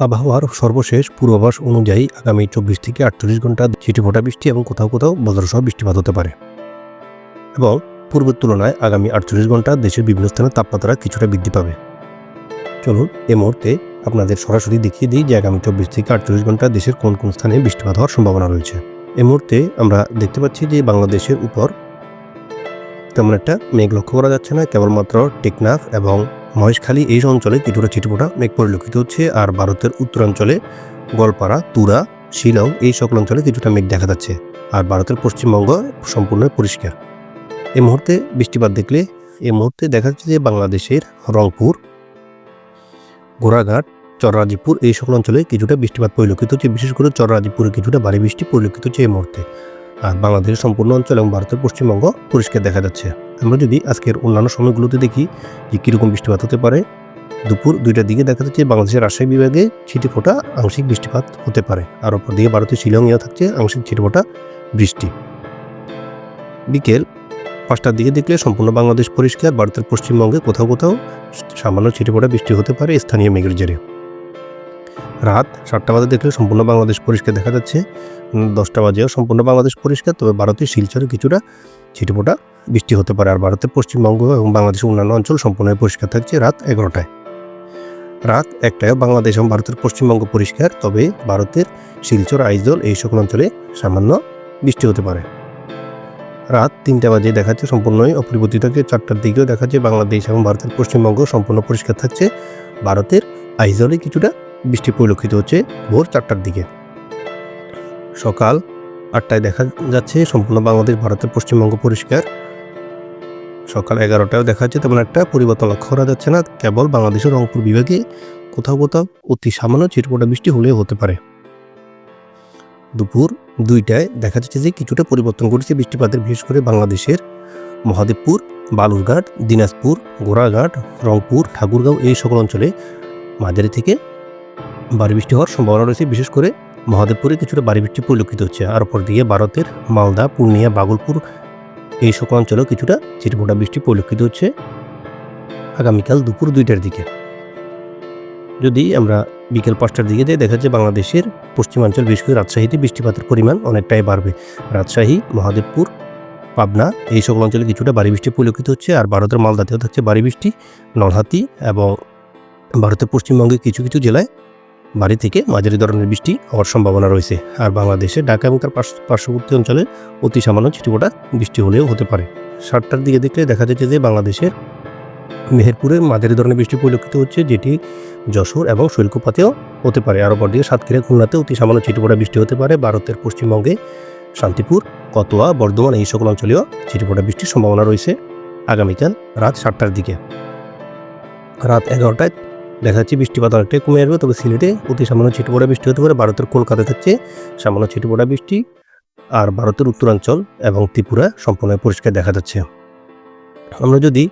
আবহাওয়ার সর্বশেষ পূর্বাভাস অনুযায়ী আগামী চব্বিশ থেকে আটচল্লিশ ঘণ্টা ছিটেফোঁটা বৃষ্টি এবং কোথাও কোথাও বজ্রসহ বৃষ্টিপাত হতে পারে। এবং পূর্বের তুলনায় আগামী আটচল্লিশ ঘণ্টা দেশের বিভিন্ন স্থানে তাপমাত্রা কিছুটা বৃদ্ধি পাবে। চলুন এ মুহূর্তে আপনাদের সরাসরি দেখিয়ে দিই যে আগামী চব্বিশ থেকে আটচল্লিশ ঘণ্টা দেশের কোন কোন স্থানে বৃষ্টিপাত হওয়ার সম্ভাবনা রয়েছে। এ মুহূর্তে আমরা দেখতে পাচ্ছি যে বাংলাদেশের উপর তেমন একটা মেঘ লক্ষ্য করা যাচ্ছে না, কেবলমাত্র টেকনাফ এবং মহেশখালী এই অঞ্চলে কিছুটা ছিটফোঁটা মেঘ পরিলক্ষিত হচ্ছে, আর ভারতের উত্তরাঞ্চলে গোয়ালপাড়া, তুরা, শিলং এই সকল অঞ্চলে কিছুটা মেঘ দেখা যাচ্ছে, আর ভারতের পশ্চিমবঙ্গ সম্পূর্ণ পরিষ্কার। এই মুহূর্তে বৃষ্টিপাত দেখলে এই মুহূর্তে দেখা যাচ্ছে যে বাংলাদেশের রংপুর, গোড়াঘাট চররাজিপুর এই সকল অঞ্চলে কিছুটা বৃষ্টিপাত পরিলক্ষিত হচ্ছে, বিশেষ করে চররাজিপুরে কিছুটা ভারী বৃষ্টি পরিলক্ষিত হচ্ছে এই মুহূর্তে। আর বাংলাদেশের সম্পূর্ণ অঞ্চল এবং ভারতের পশ্চিমবঙ্গ পরিষ্কার দেখা যাচ্ছে। আমরা যদি আজকের অন্যান্য সময়গুলোতে দেখি যে কীরকম বৃষ্টিপাত হতে পারে, দুপুর দুইটার দিকে দেখা যাচ্ছে বাংলাদেশের রাজশাহী বিভাগে ছিটে ফোটা আংশিক বৃষ্টিপাত হতে পারে, আর অপর দিকে ভারতের শিলংয়েও থাকছে আংশিক ছিটে ফোটা বৃষ্টি। বিকেল পাঁচটার দিকে দেখলে সম্পূর্ণ বাংলাদেশ পরিষ্কার, ভারতের পশ্চিমবঙ্গে কোথাও কোথাও সামান্য ছিটে ফোটা বৃষ্টি হতে পারে স্থানীয় মেঘের জেরে। রাত সাতটা বাজে দেখলে সম্পূর্ণ বাংলাদেশ পরিষ্কার দেখা যাচ্ছে। দশটা বাজেও সম্পূর্ণ বাংলাদেশ পরিষ্কার, তবে ভারতের শিলচরে কিছুটা ছিটেফোঁটা বৃষ্টি হতে পারে। আর ভারতের পশ্চিমবঙ্গ এবং বাংলাদেশের অন্যান্য অঞ্চল সম্পূর্ণ পরিষ্কার থাকছে রাত এগারোটায়। রাত একটায় বাংলাদেশ এবং ভারতের পশ্চিমবঙ্গ পরিষ্কার, তবে ভারতের শিলচর, আইজল এই সকল অঞ্চলে সামান্য বৃষ্টি হতে পারে। রাত তিনটা বাজে দেখাচ্ছে সম্পূর্ণই অপরিবর্তিত থাকছে চারটার দিকেও দেখাচ্ছে বাংলাদেশ এবং ভারতের পশ্চিমবঙ্গ সম্পূর্ণ পরিষ্কার থাকছে। ভারতের আইজলে কিছুটা বৃষ্টি পরিলক্ষিত হচ্ছে ভোর চারটার দিকে। সকাল আটটায় দেখা যাচ্ছে, সম্পূর্ণ বাংলাদেশ, ভারতের পশ্চিমবঙ্গ পরিষ্কার। সকাল এগারোটায় দেখা যাচ্ছে, তেমন একটা পরিবর্তন লক্ষ্য করা যাচ্ছে না, কেবল বাংলাদেশের রংপুর বিভাগে কোথাও কোথাও অতি সামান্য ছিটপোটা বৃষ্টি হলেও হতে পারে। দুপুর দুইটায় দেখা যাচ্ছে যে কিছুটা পরিবর্তন ঘটেছে বৃষ্টিপাতের, বিশেষ করে বাংলাদেশের মহাদেবপুর, বালুরঘাট, দিনাজপুর, গোড়াঘাট, রংপুর, ঠাকুরগাঁও এই সকল অঞ্চলে মাঝারি থেকে ভারী বৃষ্টি হওয়ার সম্ভাবনা রয়েছে, বিশেষ করে মহাদেবপুরে কিছুটা ভারী বৃষ্টি পরিলক্ষিত হচ্ছে। আর অপর দিকে ভারতের মালদা, পূর্ণিয়া, বাগলপুর এই সকল অঞ্চলেও কিছুটা ছিটফোঁটা বৃষ্টি পরিলক্ষিত হচ্ছে আগামীকাল দুপুর দুইটার দিকে। যদি আমরা বিকেল পাঁচটার দিকে যাই, দেখা যাচ্ছে বাংলাদেশের পশ্চিমাঞ্চল, বিশেষ করে রাজশাহীতে বৃষ্টিপাতের পরিমাণ অনেকটাই বাড়বে। রাজশাহী, মহাদেবপুর, পাবনা এই সকল অঞ্চলে কিছুটা ভারী বৃষ্টি পরিলক্ষিত হচ্ছে। আর ভারতের মালদাতেও থাকছে ভারী বৃষ্টি নলহাতি এবং ভারতের পশ্চিমবঙ্গের কিছু কিছু জেলায় ভারী থেকে মাঝারি ধরনের বৃষ্টি হওয়ার সম্ভাবনা রয়েছে। আর বাংলাদেশে ঢাকা এবং তার পার্শ্ববর্তী অঞ্চলে অতি সামান্য ছিটিপোটা বৃষ্টি হলেও হতে পারে। সাতটার দিকে দেখলে দেখা যাচ্ছে যে বাংলাদেশের মেহেরপুরে মাঝারি ধরনের বৃষ্টি পরিলক্ষিত হচ্ছে, যেটি যশোর এবং শৈলকুপাতেও হতে পারে। আর অপর দিকে সাতক্ষীরা, খুলনাতে অতি সামান্য ছিটিপোটা বৃষ্টি হতে পারে। ভারতের পশ্চিমবঙ্গে শান্তিপুর, কতোয়া, বর্ধমান এই সকল অঞ্চলেও ছিটিপোটা বৃষ্টির সম্ভাবনা রয়েছে। আগামীকাল রাত সাতটার দিকে। রাত এগারোটায় দেখা যাচ্ছে বৃষ্টিপাত অনেকটাই কমে আসবে, তবে সিলেটে অতি সামান্য ছিটপোড়া বৃষ্টি হতে পারে। ভারতের কলকাতায় থাকছে সামান্য ছিটপোড়া বৃষ্টি আর ভারতের উত্তরাঞ্চল এবং ত্রিপুরা সম্পূর্ণ পরিষ্কার দেখা যাচ্ছে। আমরা যদি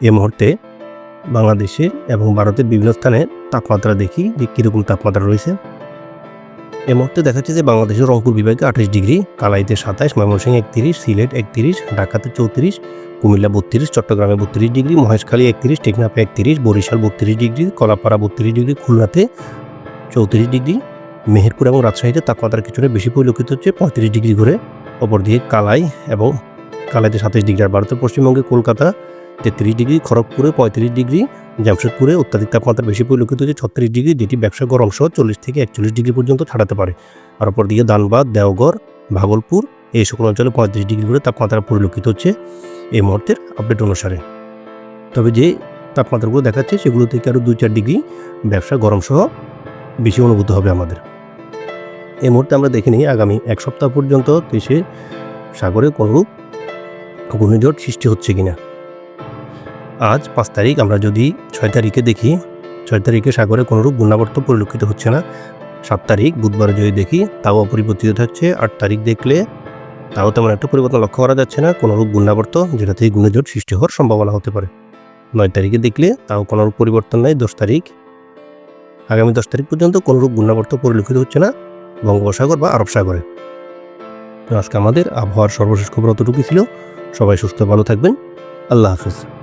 এ মুহূর্তে বাংলাদেশে এবং ভারতের বিভিন্ন স্থানে তাপমাত্রা দেখি যে কীরকম তাপমাত্রা রয়েছে এই মুহূর্তে দেখা যাচ্ছে যে বাংলাদেশের রংপুর বিভাগে আঠাশ ডিগ্রি, কালাইতে সাতাশ, ময়মনসিংহ একত্রিশ, সিলেট একত্রিশ, ঢাকাতে চৌত্রিশ, কুমিল্লা বত্রিশ, চট্টগ্রামে বত্রিশ ডিগ্রি, মহেশখালী একত্রিশ, টেকনাফে একত্রিশ, বরিশাল বত্রিশ ডিগ্রি, কলাপাড়া বত্রিশ ডিগ্রি, খুলনাতে চৌত্রিশ ডিগ্রি, মেহেরপুর এবং রাজশাহীতে তাপমাত্রা কিছুটা বেশি পরিলক্ষিত হচ্ছে, পঁয়ত্রিশ ডিগ্রি করে অপরদিকে কালাই এবং কালাইতে সাতাশ ডিগ্রি আর ভারতের পশ্চিমবঙ্গে কলকাতা তেত্রিশ ডিগ্রি, খড়গপুরে পঁয়ত্রিশ ডিগ্রি, জামশেদপুরে অত্যাধিক তাপমাত্রা বেশি পরিলক্ষিত হচ্ছে ছত্রিশ ডিগ্রি, যেটি ব্যবসা গরম সহ চল্লিশ থেকে একচল্লিশ ডিগ্রি পর্যন্ত ছাড়াতে পারে। আর অপরদিকে দানবাদ দেওঘর ভাগলপুর এই সকল অঞ্চলে পঁয়ত্রিশ ডিগ্রি করে তাপমাত্রা পরিলক্ষিত হচ্ছে এই মুহূর্তের আপডেট অনুসারে। তবে যে তাপমাত্রাগুলো দেখাচ্ছে সেগুলো থেকে আরও দুই চার ডিগ্রি ব্যবসা গরম সহ বেশি অনুভূত হবে আমাদের। এই মুহূর্তে আমরা দেখে নিই আগামী এক সপ্তাহ পর্যন্ত দেশে সাগরে কোনরূপ ঘূর্ণিঝড় সৃষ্টি হচ্ছে কিনা। আজ পাঁচ তারিখ, আমরা যদি ছয় তারিখে দেখি, ছয় তারিখে সাগরে কোনরূপ গুণাবর্ত পরিলক্ষিত হচ্ছে না। সাত তারিখ, বুধবার যদি দেখি, তাও অপরিবর্তিত থাকছে। আট তারিখ দেখলে তাও তেমন একটা পরিবর্তন লক্ষ্য করা যাচ্ছে না। কোনোরূপ ঘূর্ণাবর্ত যেটা থেকে ঘূর্ণিঝড় সৃষ্টি হওয়ার সম্ভাবনা হতে পারে। নয় তারিখে দেখলে তাও কোনোরূপ পরিবর্তন নাই। দশ তারিখ, আগামী দশ তারিখ পর্যন্ত কোনোরূপ গুণাবর্ত পরিলক্ষিত হচ্ছে না বঙ্গোপসাগর বা আরব সাগরে। তো আজকে আমাদের আবহাওয়ার সর্বশেষ খবর অতটুকু ছিল। সবাই সুস্থ, ভালো থাকবেন। আল্লাহ হাফিজ।